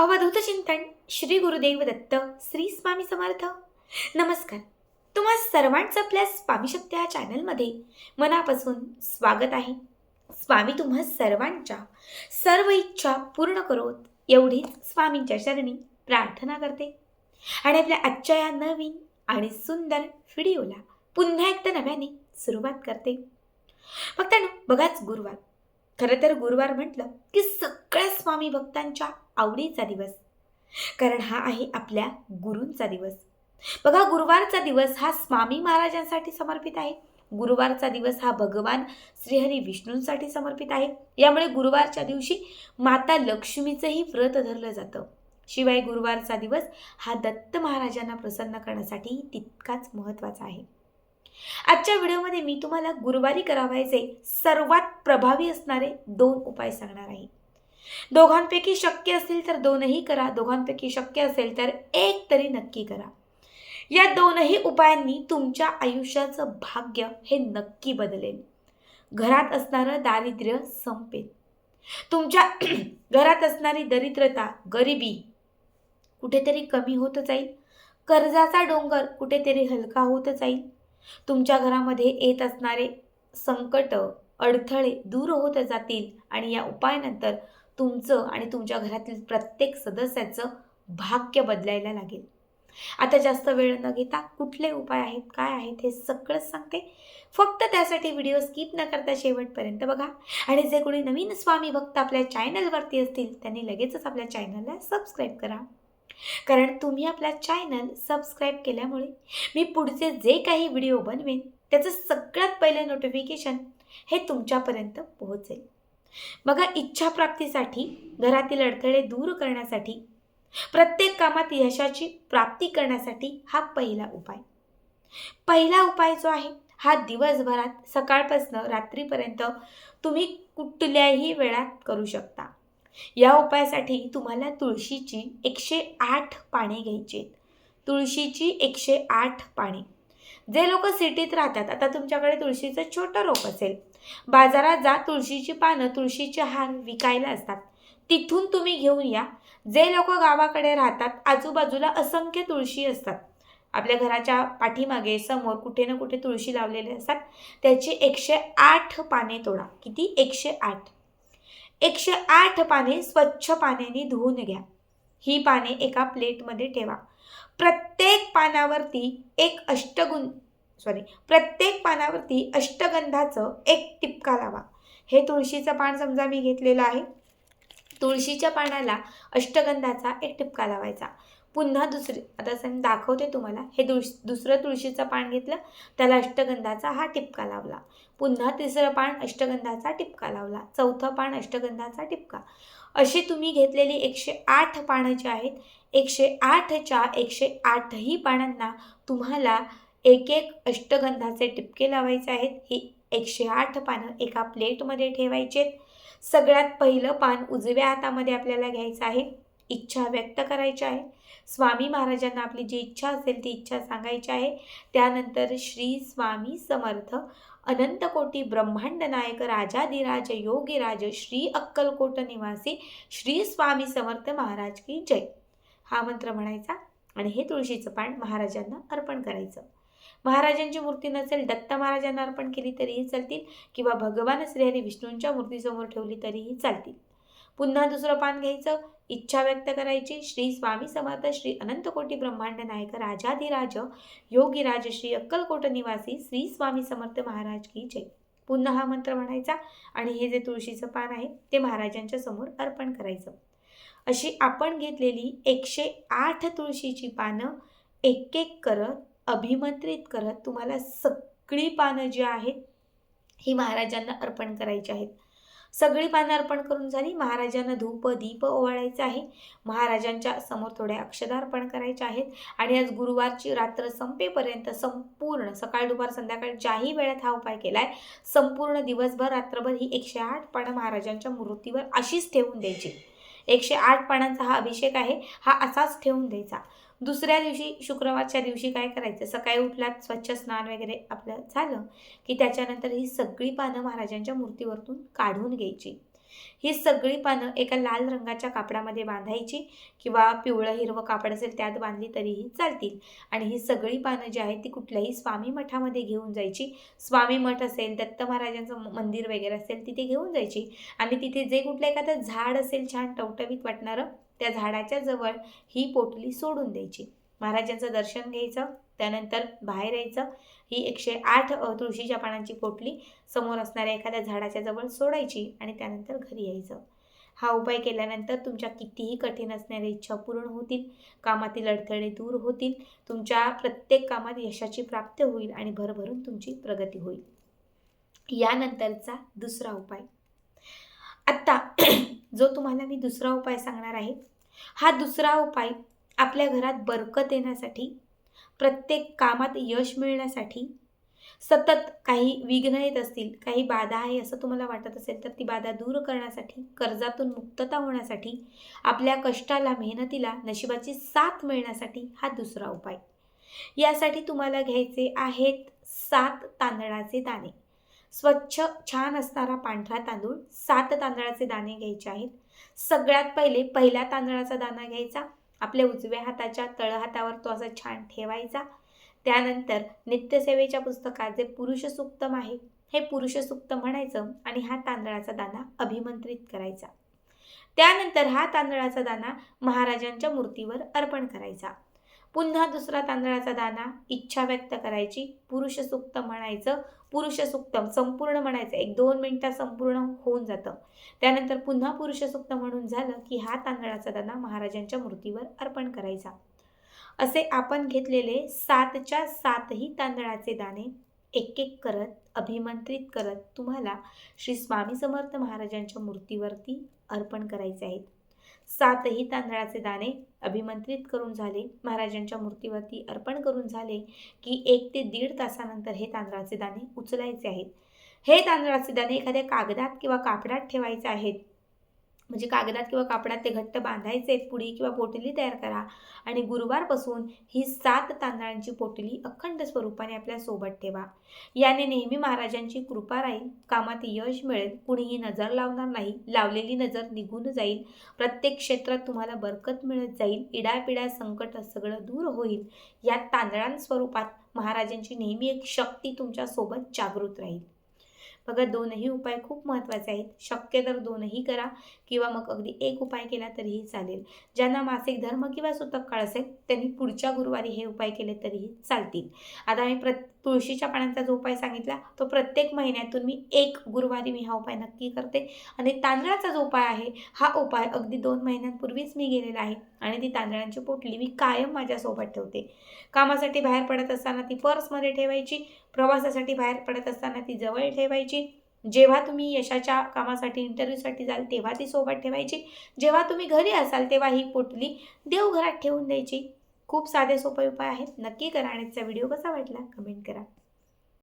अवधूत चिंतन श्री गुरुदेव दत्त श्री स्वामी समर्थ. नमस्कार. तुम्हा सर्वांचं आपल्या स्वामी शक्ती या चॅनलमध्ये मनापासून स्वागत आहे. स्वामी तुम्हा सर्वांच्या सर्व इच्छा पूर्ण करोत एवढीच स्वामींच्या चरणी प्रार्थना करते. आणि आपल्या आजच्या या नवीन आणि सुंदर व्हिडिओला पुन्हा एकदा नव्याने सुरुवात करते. फक्त बघाच गुरुवार. खरं तर गुरुवार म्हटलं की सगळ्या स्वामी भक्तांच्या आवडीचा दिवस. कारण हा आहे आपल्या गुरूंचा दिवस. बघा गुरुवारचा दिवस हा स्वामी महाराजांसाठी समर्पित आहे. गुरुवारचा दिवस हा भगवान श्रीहरी विष्णूंसाठी समर्पित आहे. यामुळे गुरुवारच्या दिवशी माता लक्ष्मीचंही व्रत धरलं जातं. शिवाय गुरुवारचा दिवस हा दत्त महाराजांना प्रसन्न करण्यासाठी तितकाच महत्त्वाचा आहे. आजच्या व्हिडिओमध्ये मी तुम्हाला गुरुवारी करावायचे सर्वात प्रभावी असणारे दोन उपाय सांगणार आहे. दोघांपैकी शक्य असेल तर दोनही करा दोघांपैकी शक्य असेल तर एक तरी नक्की करा. या दोनही उपायांनी तुमच्या आयुष्याचं भाग्य हे नक्की बदलेल. घरात असणारं दारिद्र्य संपेल. तुमच्या घरात असणारी दरिद्रता गरिबी कुठेतरी कमी होत जाईल. कर्जाचा डोंगर कुठेतरी हलका होत जाईल. तुमच्या घरामध्ये येत असणारे संकट अडथळे दूर होत जातील आणि या उपायानंतर तुमचं आणि तुमच्या घरातील प्रत्येक सदस्याचं भाग्य बदलायला लागेल. आता जास्त वेळ न घेता कुठले उपाय आहेत काय आहेत हे सगळंच सांगते. फक्त त्यासाठी व्हिडिओ स्किप न करता शेवटपर्यंत बघा. आणि जे कोणी नवीन स्वामी भक्त आपल्या चॅनलवरती असतील त्यांनी लगेचच आपल्या चॅनलला सबस्क्राईब करा. कारण तुम्ही आपला चॅनल सबस्क्राईब केल्यामुळे मी पुढचे जे काही व्हिडिओ बनवेन त्याचं सगळ्यात पहिलं नोटिफिकेशन हे तुमच्यापर्यंत पोहोचेल. बघा इच्छाप्राप्तीसाठी घरातील अडथळे दूर करण्यासाठी प्रत्येक कामात यशाची प्राप्ती करण्यासाठी हा पहिला उपाय. पहिला उपाय जो आहे हा दिवसभरात सकाळपासून रात्रीपर्यंत तुम्ही कुठल्याही वेळात करू शकता. या उपायासाठी तुम्हाला तुळशीची एकशे आठ पाने घ्यायची आहेत. तुळशीची एकशे आठ पाने. जे लोक सिटीत राहतात आता तुमच्याकडे तुळशीचं छोटं रोप असेल. बाजारात जा तुळशीची पानं तुळशीचे हार विकायला असतात. तिथून तुम्ही घेऊन या. जे लोक गावाकडे राहतात आजूबाजूला असंख्य तुळशी असतात. आपल्या घराच्या पाठीमागे समोर कुठे ना कुठे तुळशी लावलेले असतात. त्याची एकशे आठ पाने तोडा. किती? एकशे आठ. एकशे आठ पाने स्वच्छ पाण्याने धुवून घ्या. ही पाने एका प्लेटमध्ये ठेवा. प्रत्येक पानावरती एक अष्टगुण सॉरी प्रत्येक पानावरती अष्टगंधाचं एक टिपका लावा. हे तुळशीचं पान समजा मी घेतलेलं आहे. तुळशीच्या पानाला अष्टगंधाचा एक टिपका लावायचा. पुन्हा दुसरी आता असं दाखवते तुम्हाला. हे दुस दुसरं तुळशीचं पान घेतलं त्याला अष्टगंधाचा हा टिपका लावला. पुन्हा तिसरं पान अष्टगंधाचा टिपका लावला. चौथं पान अष्टगंधाचा टिपका. अशी तुम्ही घेतलेली एकशे आठ पानं जी आहेत एकशे आठच्या एकशे आठही पानांना तुम्हाला एक एक अष्टगंधाचे टिपके लावायचे आहेत. ही एकशे आठ पानं एका प्लेटमध्ये ठेवायचे आहेत सगळ्यात पहिलं पान उजव्या हातामध्ये आपल्याला घ्यायचं आहे. इच्छा व्यक्त करायची आहे. स्वामी महाराजांना आपली जी इच्छा असेल ती इच्छा सांगायची आहे. त्यानंतर श्री स्वामी समर्थ अनंतकोटी ब्रह्मांड नायक राजाधिराज योगीराज श्री अक्कलकोट निवासी श्री स्वामी समर्थ महाराज की जय. हा मंत्र म्हणायचा आणि हे तुळशीचं पान महाराजांना अर्पण करायचं. महाराजांची मूर्ती नसेल दत्त महाराजांना अर्पण केली तरीही चालतील किंवा भगवान श्रीहरी विष्णूंच्या मूर्तीसमोर ठेवली तरीही चालतील. पुन्हा दुसरं पान घ्यायचं. इच्छा व्यक्त करायची. श्री स्वामी समर्थ श्री अनंतकोटी ब्रह्मांड नायक राजाधिराज योगीराज श्री अक्कलकोट निवासी श्री स्वामी समर्थ महाराज की जय. पुन्हा हा मंत्र म्हणायचा आणि हे जे तुळशीचं पान आहे ते महाराजांच्या समोर अर्पण करायचं. अशी आपण घेतलेली एकशे आठ तुळशीची पानं एक एक करत अभिमंत्रित करत तुम्हाला सगळी पानं जी आहेत ही महाराजांना अर्पण करायची आहेत. सगळी पानं अर्पण करून झाली. महाराजांना धूप दीप ओवाळायचं आहे. महाराजांच्या समोर थोड्या अक्षदा अर्पण करायच्या आहेत. आणि आज गुरुवारची रात्र संपेपर्यंत संपूर्ण सकाळ दुपार संध्याकाळ ज्याही वेळात हा उपाय केला आहे संपूर्ण दिवसभर रात्रभर ही एकशे आठ पानं महाराजांच्या मूर्तीवर अशीच ठेवून द्यायची. एकशे आठ पानांचा हा अभिषेक आहे. हा असाच ठेवून द्यायचा. दुसऱ्या दिवशी शुक्रवारच्या दिवशी काय करायचं? सकाळी उठलात स्वच्छ स्नान वगैरे आपलं झालं की त्याच्यानंतर ही सगळी पानं महाराजांच्या मूर्तीवरतून काढून घ्यायची. ही सगळी पानं एका लाल रंगाच्या कापडामध्ये बांधायची किंवा पिवळं हिरवं कापड असेल त्यात बांधली तरीही चालतील. आणि ही सगळी पानं जी आहेत ती कुठल्याही स्वामी मठामध्ये घेऊन जायची. स्वामी मठ असेल दत्त महाराजांचं मंदिर वगैरे असेल तिथे घेऊन जायची. आणि तिथे जे कुठलं एखादं झाड असेल छान टवटवीत वाटणारं त्या झाडाच्या जवळ ही पोटली सोडून द्यायची. महाराजांचं दर्शन घ्यायचं. त्यानंतर बाहेर यायचं. ही एकशे आठ तुळशीच्या पानांची पोटली समोर असणाऱ्या एखाद्या झाडाच्या जवळ सोडायची आणि त्यानंतर घरी यायचं. हा उपाय केल्यानंतर तुमच्या कितीही कठीण असणाऱ्या इच्छा पूर्ण होतील कामातील अडथळे दूर होतील तुमच्या प्रत्येक कामात यशाची प्राप्ती होईल आणि भरभरून तुमची प्रगती होईल. यानंतरचा दुसरा उपाय. आत्ता जो तुम्हाला मी दुसरा उपाय सांगणार आहे हा दुसरा उपाय आपल्या घरात बरकत येण्यासाठी प्रत्येक कामात यश मिळण्यासाठी सतत काही विघ्न येत असतील काही बाधा आहे असं तुम्हाला वाटत असेल तर ती बाधा दूर करण्यासाठी कर्जातून मुक्तता होण्यासाठी आपल्या कष्टाला मेहनतीला नशिबाची साथ मिळण्यासाठी हा दुसरा उपाय. यासाठी तुम्हाला घ्यायचे आहेत सात तांदळाचे दाणे. स्वच्छ छान असणारा पांढरा तांदूळ सात तांदळाचे दाणे घ्यायचे आहेत. सगळ्यात पहिले पहिल्या तांदळाचा दाणा घ्यायचा. आपल्या उजव्या हाताच्या तळहातावर तो असा छान ठेवायचा. त्यानंतर नित्यसेवेच्या पुस्तकात जे पुरुष सुक्तम आहे हे पुरुष सुक्त म्हणायचं आणि हा तांदळाचा दाना अभिमंत्रित करायचा. त्यानंतर हा तांदळाचा दाना महाराजांच्या मूर्तीवर अर्पण करायचा. पुन्हा दुसरा तांदळाचा दाना इच्छा व्यक्त करायची पुरुष सुक्त म्हणायचं पुरुष सुक्तम संपूर्ण म्हणायचं एक दोन मिनिटात संपूर्ण होऊन जातं. त्यानंतर पुन्हा पुरुष सुक्त म्हणून झालं की हा तांदळाचा दाना महाराजांच्या मूर्तीवर अर्पण करायचा. असे आपण घेतलेले सातच्या सातही तांदळाचे दाणे एक एक करत अभिमंत्रित करत तुम्हाला श्री स्वामी समर्थ महाराजांच्या मूर्तीवरती अर्पण करायचे आहेत. सातही तांदळाचे दाणे अभिमंत्रित करून झाले. महाराजांच्या मूर्तीवरती अर्पण करून झाले की एक ते दीड तासानंतर हे तांदळाचे दाणे उचलायचे आहेत. हे तांदळाचे दाणे एखाद्या कागदात किंवा कापडात ठेवायचे आहेत. म्हणजे कागदात किंवा कापडात ते घट्ट बांधायचे आहेत पुडी किंवा पोटली तयार करा. आणि गुरुवारपासून ही सात तांदळांची पोटली अखंड स्वरूपाने आपल्यासोबत ठेवा. याने नेहमी महाराजांची कृपा राहील कामात यश मिळेल कुणीही नजर लावणार नाही लावलेली नजर निघून जाईल प्रत्येक क्षेत्रात तुम्हाला बरकत मिळत जाईल इडापिडा संकट सगळं दूर होईल. या तांदळांस्वरूपात महाराजांची नेहमी एक शक्ती तुमच्यासोबत जागृत राहील. बघा दोनही उपाय खूप महत्त्वाचे आहेत. शक्य तर दोनही करा किंवा मग अगदी एक उपाय केला तरीही चालेल. ज्यांना मासिक धर्म किंवा सुतक काळ असेल त्यांनी पुढच्या गुरुवारी हे उपाय केले तरीही चालतील. आता मी प्रत्येक तुळशीच्या पानांचा जो उपाय सांगितला तो प्रत्येक महिन्यातून मी एक गुरुवारी मी हा उपाय नक्की करते. आणि तांदळाचा जो उपाय आहे हा उपाय अगदी दोन महिन्यांपूर्वीच मी गेलेला आहे आणि ती तांदळांची पोटली मी कायम माझ्यासोबत ठेवते. कामासाठी बाहेर पडत असताना ती पर्समध्ये ठेवायची प्रवासासाठी बाहेर पडत असताना ती जवळ ठेवायची. जेव्हा तुम्ही यशाच्या कामासाठी इंटरव्ह्यूसाठी जाल तेव्हा ती सोबत ठेवायची. जेव्हा तुम्ही घरी असाल तेव्हा ही पोटली देवघरात ठेवून द्यायची. खूप साधे सोपे उपाय आहेत. नक्की करा आणि आजचा व्हिडिओ कसा वाटला? कमेंट करा.